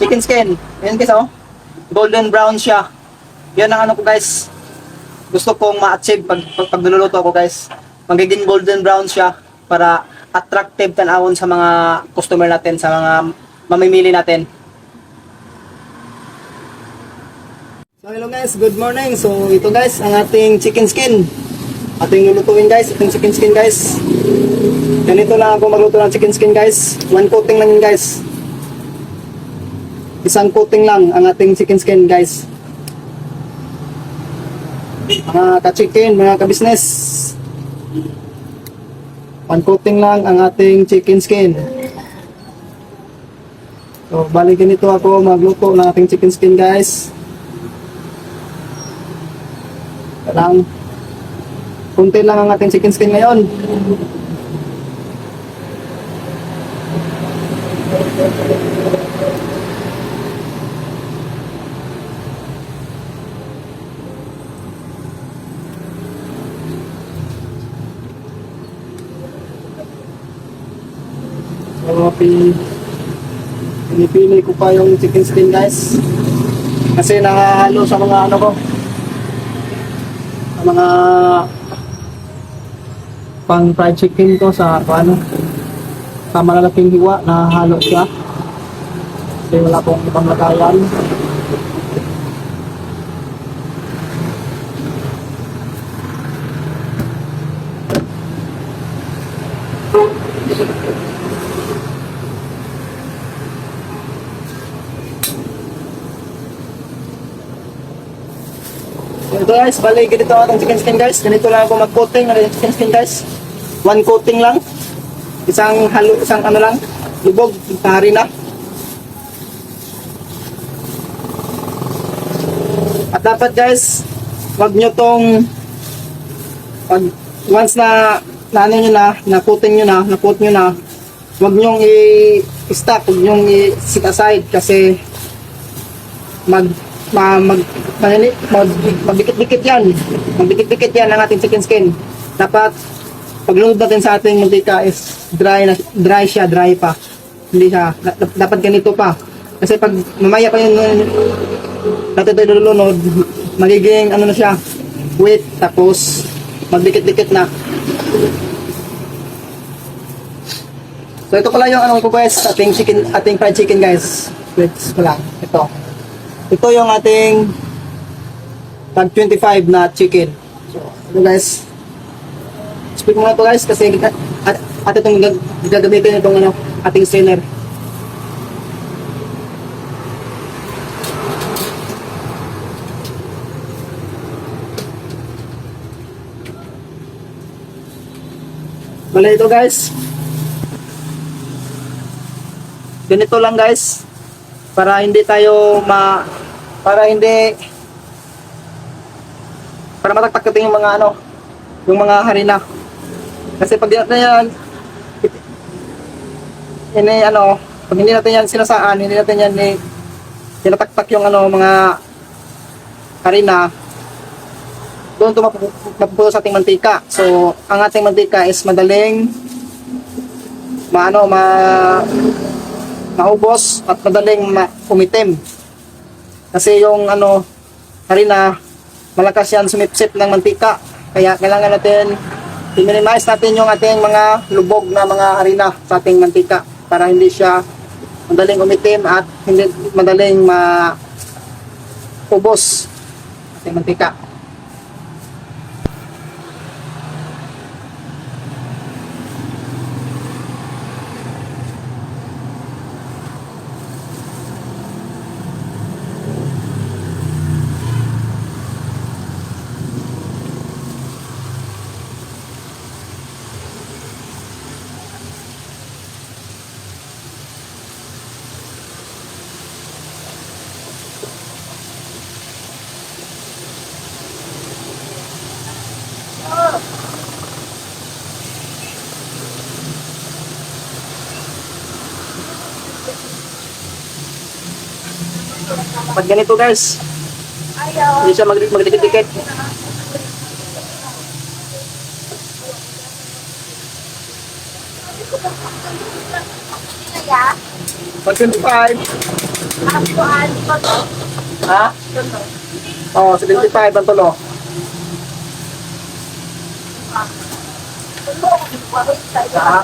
chicken skin. Ayan guys, oh. Golden brown siya. Yan ang ano ko guys. Gusto kong ma-achieve pag, pag, pag niluluto ko guys. Magiging golden brown siya para attractive tanawon sa mga customer natin, sa mga mamimili natin. So hello guys, good morning. So ito guys, ang ating chicken skin. Ating lulutuin guys, ating chicken skin guys. Ganito lang ako magluto ng chicken skin guys. One coating lang yun guys. Isang coating lang ang ating chicken skin guys. Mga ka-chicken, mga ka-business. One coating lang ang ating chicken skin. So, bali ganito ako magluto ng ating chicken skin guys. Lang. Kunti lang ang ating chicken skin ngayon. So, pi pinipili ko pa yung chicken skin guys. Kasi nakahalo sa mga ano ko. Sa mga pang fried chicken ko sa ano sa malalaking hiwa na halo siya. Kasi wala pong ibang lagayan. Guys, bali ganito ang chicken skin guys. Ganito lang ako mag-coating ng ating chicken skin guys. One coating lang. Isang halo, isang ano lang, lubog, pari na. At dapat guys, wag nyo tong pag once na na ano nyo na, na coating nyo na, na coat nyo na, wag nyong i-stop, wag nyong i-sit aside kasi mag ma, mag, mag, mag, magdikit-dikit yan. Magdikit-dikit yan ang ating chicken skin. Dapat, paglunod natin sa ating mantika is dry na, dry siya, dry pa. Hindi siya, da- da- dapat ganito pa. Kasi pag mamaya pa yun, natin tayo lulunod, magiging ano na siya, wet, tapos magdikit-dikit na. So ito pala yung ano ko guys, ating chicken, ating fried chicken guys. Wait, ko. Ito. Ito yung ating tag 25 na chicken. So, ito guys. Speak muna to guys kasi at, at, itong gag- gagamitin itong ano, ating strainer. Wala ito guys. Ganito lang guys para hindi tayo ma para hindi para mataktak yung mga ano yung mga harina. Kasi pag di natin yan ini ano pag hindi natin yan sinasaan hindi natin yan ni tinataktak yung ano mga harina doon ito mapupu- mapuputo sa ating mantika. So ang ating mantika is madaling maano ma maubos at madaling ma- umitim. Kasi yung ano, harina, malakas yan sumipsip ng mantika. Kaya kailangan natin i-minimize natin yung ating mga lubog na mga harina sa ating mantika para hindi siya madaling umitim at hindi madaling ma ubos ating mantika. Pag ganito guys, hindi siya mag- magdikit-dikit. Pag 25, Akuan ko to. Ha? Toto. Oh, 75 ang tulo. Ha?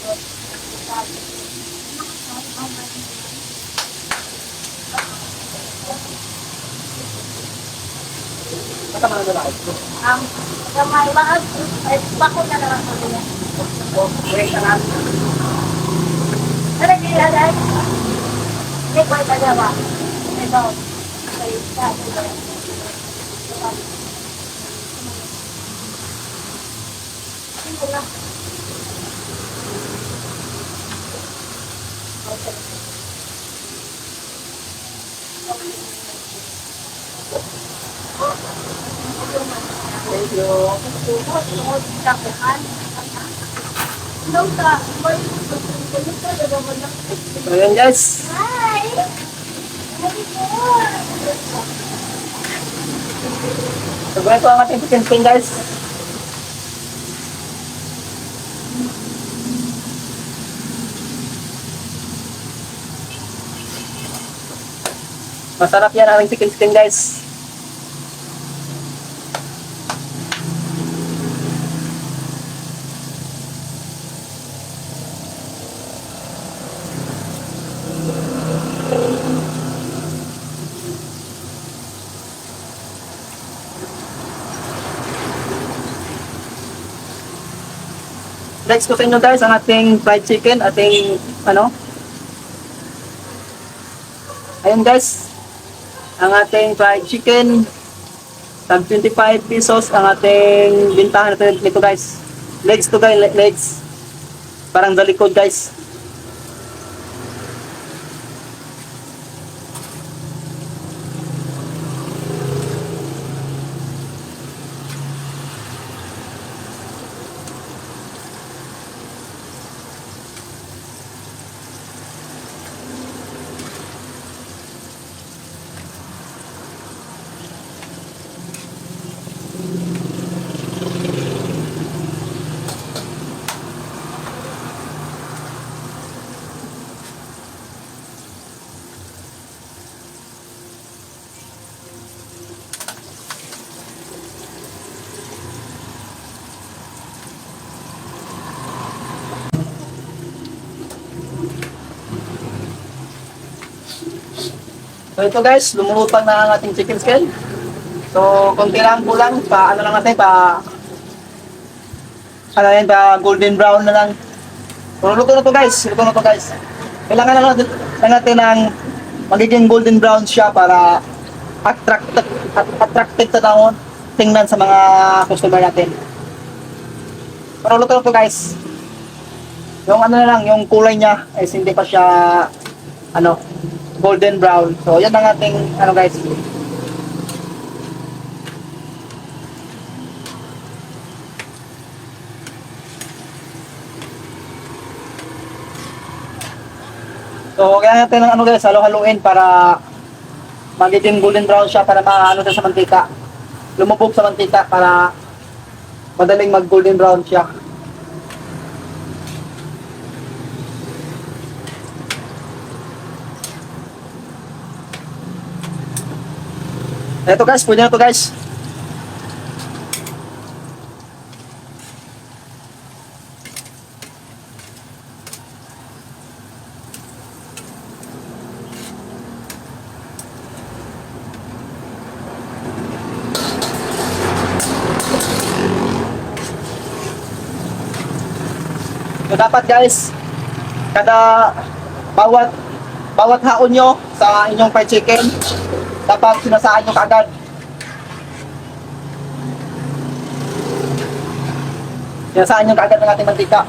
Ko ito ba? Basta man na lang. Ang gamay bakit ay bako na lang ako niya. Wait na lang. Ano kaya dai? Hindi ko ita ba? Ito. Ay, sa Thank you. So yun guys. Hi! So ganito ang ating skin guys. Masarap yan ang chicken skin guys. Next ko sa guys, ang ating fried chicken, ating ano. Ayun guys, ang ating fried chicken, tag 25 pesos ang ating bintahan natin nito guys. Legs to guys, le- legs. Parang sa likod guys. So ito guys, lumulutang na ang ating chicken skin. So konti lang kulang, pa ano lang natin, pa ano yan, pa golden brown na lang. So luto na to guys, luto na to guys. Kailangan lang natin, lang natin ng magiging golden brown siya para attract, at- attractive sa taon tingnan sa mga customer natin. Pero luto na to guys. Yung ano na lang, yung kulay niya is hindi pa siya ano, golden brown. So, yan ang ating, ano guys. So, kaya natin ng ano guys, halo-haluin para magiging golden brown siya para maano siya sa mantika. Lumubog sa mantika para madaling mag golden brown siya. Ito guys, pwede na to guys. So dapat guys, kada bawat bawat haon nyo sa inyong fried chicken, dapat sinasaan nyo kaagad. Sinasaan nyo kaagad ng ating mantika.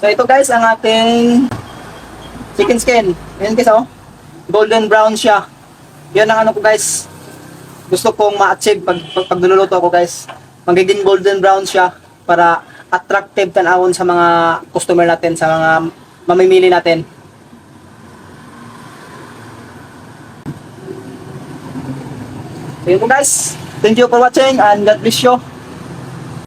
So ito guys ang ating chicken skin. Ayan guys oh. Golden brown siya. Yan ang ano ko guys. Gusto kong ma-achieve pag, pag, pag niluluto ako guys. Magiging golden brown siya para attractive tanawon sa mga customer natin, sa mga mamimili natin. So yun guys, thank you for watching and God bless you.